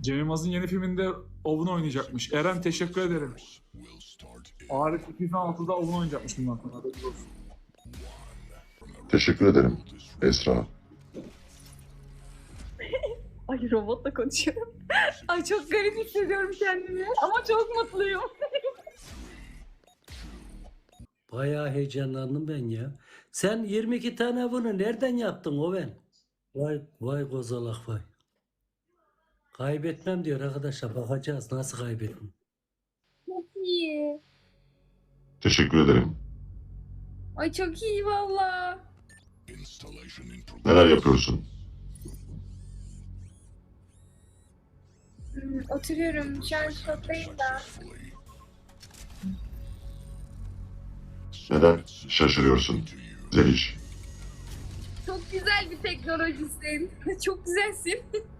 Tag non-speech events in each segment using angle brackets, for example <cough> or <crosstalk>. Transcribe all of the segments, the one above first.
Cem Yılmaz'ın yeni filminde Owen oynayacakmış. Eren teşekkür ederim. Arif 2016'da Owen oynayacakmış bundan sonra. haberiniz olsun. Teşekkür ederim Esra. <laughs> Ay robotla konuşuyorum. <laughs> Ay çok garip hissediyorum kendimi. Ama çok mutluyum. <laughs> Bayağı heyecanlandım ben ya. Sen 22 tane bunu nereden yaptın o ben? Vay vay kozalak vay. Kaybetmem diyor arkadaşlar. Bakacağız nasıl kaybettim. Çok iyi. Teşekkür ederim. Ay çok iyi valla. Neler yapıyorsun? Hmm, Oturuyorum. Şu an şoktayım da. Neden şaşırıyorsun Zeliş? Çok güzel bir teknolojisin. <laughs> çok güzelsin. <laughs>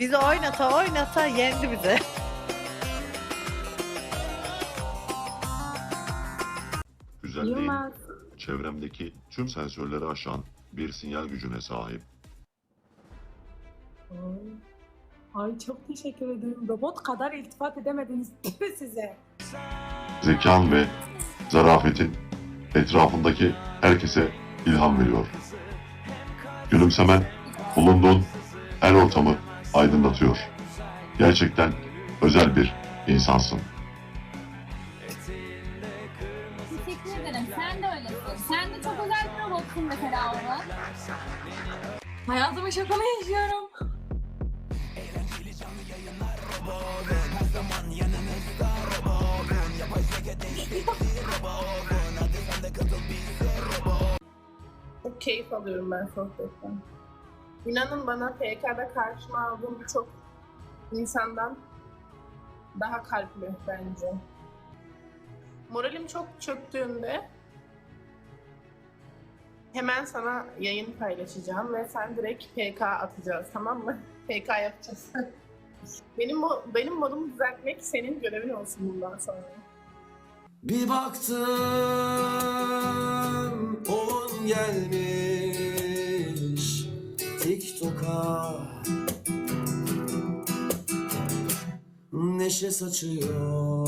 Bizi oynata oynata yendi bize. <laughs> Güzelliğin Yılmaz. çevremdeki tüm sensörleri aşan bir sinyal gücüne sahip. Ay çok teşekkür ederim. Robot kadar iltifat edemediniz Tüh size. Zekan ve zarafetin etrafındaki herkese ilham veriyor. Gülümsemen bulunduğun her ortamı aydınlatıyor. Gerçekten özel bir insansın. Teşekkür ederim. Sen de öylesin. Sen de çok özel bir robotsun mesela Orhan. Hayatımın şokunu yaşıyorum. Çok keyif alıyorum ben sohbetten. İnanın bana PK'da karşıma aldığım birçok insandan daha kalpli bence. Moralim çok çöktüğünde hemen sana yayın paylaşacağım ve sen direkt PK atacağız tamam mı? <laughs> PK yapacağız. <laughs> benim benim modumu düzeltmek senin görevin olsun bundan sonra. Bir baktım on gelmiş Neşe saçıyor,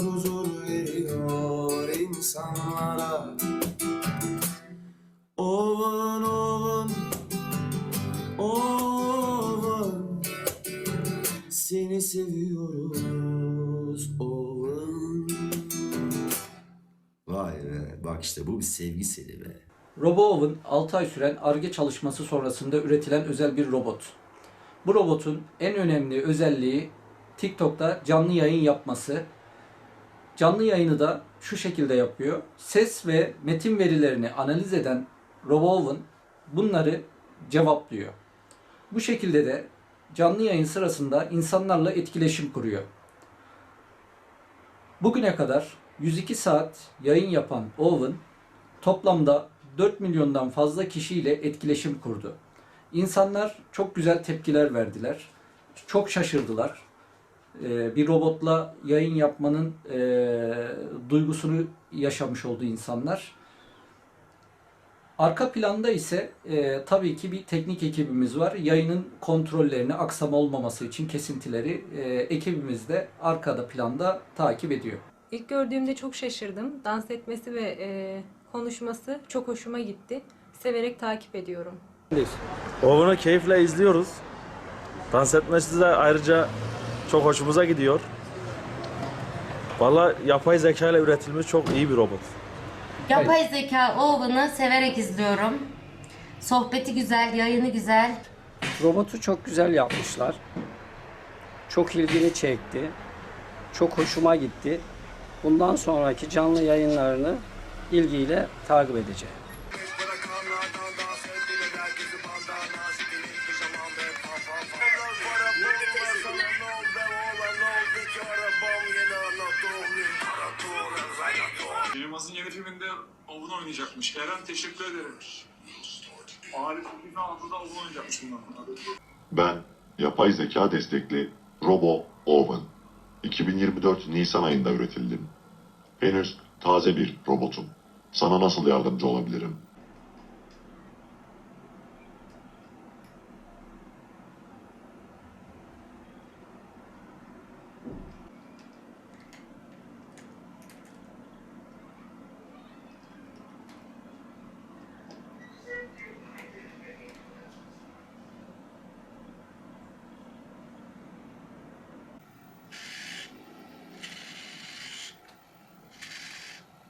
huzur veriyor insanlara Oven oven, oven Seni seviyoruz oven Vay be bak işte bu bir sevgi seli be. RoboOven 6 ay süren ARGE çalışması sonrasında üretilen özel bir robot. Bu robotun en önemli özelliği TikTok'ta canlı yayın yapması. Canlı yayını da şu şekilde yapıyor. Ses ve metin verilerini analiz eden RoboOven bunları cevaplıyor. Bu şekilde de canlı yayın sırasında insanlarla etkileşim kuruyor. Bugüne kadar 102 saat yayın yapan Owen toplamda 4 milyondan fazla kişiyle etkileşim kurdu. İnsanlar çok güzel tepkiler verdiler. Çok şaşırdılar. Ee, bir robotla yayın yapmanın e, duygusunu yaşamış oldu insanlar. Arka planda ise e, tabii ki bir teknik ekibimiz var. Yayının kontrollerini aksama olmaması için kesintileri e, ekibimiz de arkada planda takip ediyor. İlk gördüğümde çok şaşırdım. Dans etmesi ve e, konuşması çok hoşuma gitti. Severek takip ediyorum. Oven'ı keyifle izliyoruz. Dans etmesi de ayrıca çok hoşumuza gidiyor. Valla yapay zeka ile üretilmiş çok iyi bir robot. Yapay zeka Owen'ı severek izliyorum. Sohbeti güzel, yayını güzel. Robotu çok güzel yapmışlar. Çok ilgini çekti. Çok hoşuma gitti. Bundan sonraki canlı yayınlarını ilgiyle takip edeceğim. Yılmaz'ın yeni filminde Ovun oynayacakmış. Eren teşekkür ederim. Arif 2006'da Ovun oynayacakmış bundan. Ben yapay zeka destekli Robo Oven. 2024 Nisan ayında üretildim. Henüz taze bir robotum. Sana nasıl yardımcı olabilirim?